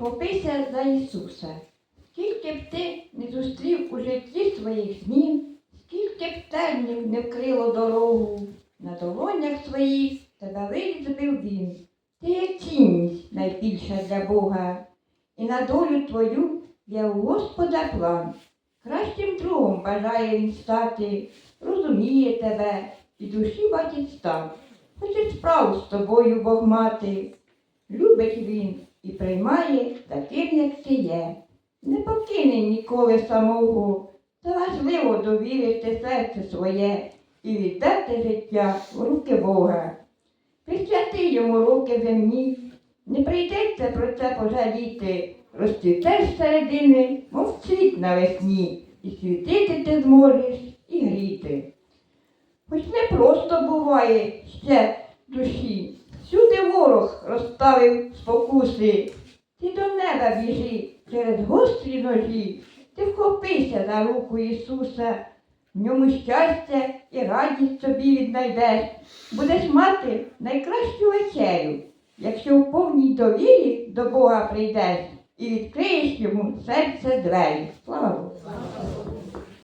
Хопися за Ісуса. Скільки б ти не зустрів у житті своїх снів, скільки б тернів не вкрило дорогу, на долонях своїх тебе вирізбив він. Ти є цінність найбільша для Бога, і на долю твою є у Господа план. Кращим другом бажає він стати, розуміє тебе і душі бачить стан. Хоче справу з тобою Бог мати. Любить він і приймає таким, як ти є. Не покине ніколи самого, та важливо довірити серце своє і віддати життя в руки Бога. Присвяти йому руки земні, не прийдеться про це пожаліти, розцвітеш середини, мов цвіт навесні, і світити ти зможеш і гріти. Хоч не просто буває ще душі, всюди ворог розставив спокуси, ти до неба біжи через гострі ножі, ти вхопися за руку Ісуса, в ньому щастя і радість собі віднайдеш, будеш мати найкращу вечерю, якщо в повній довірі до Бога прийдеш і відкриєш йому серце двері. Слава Богу!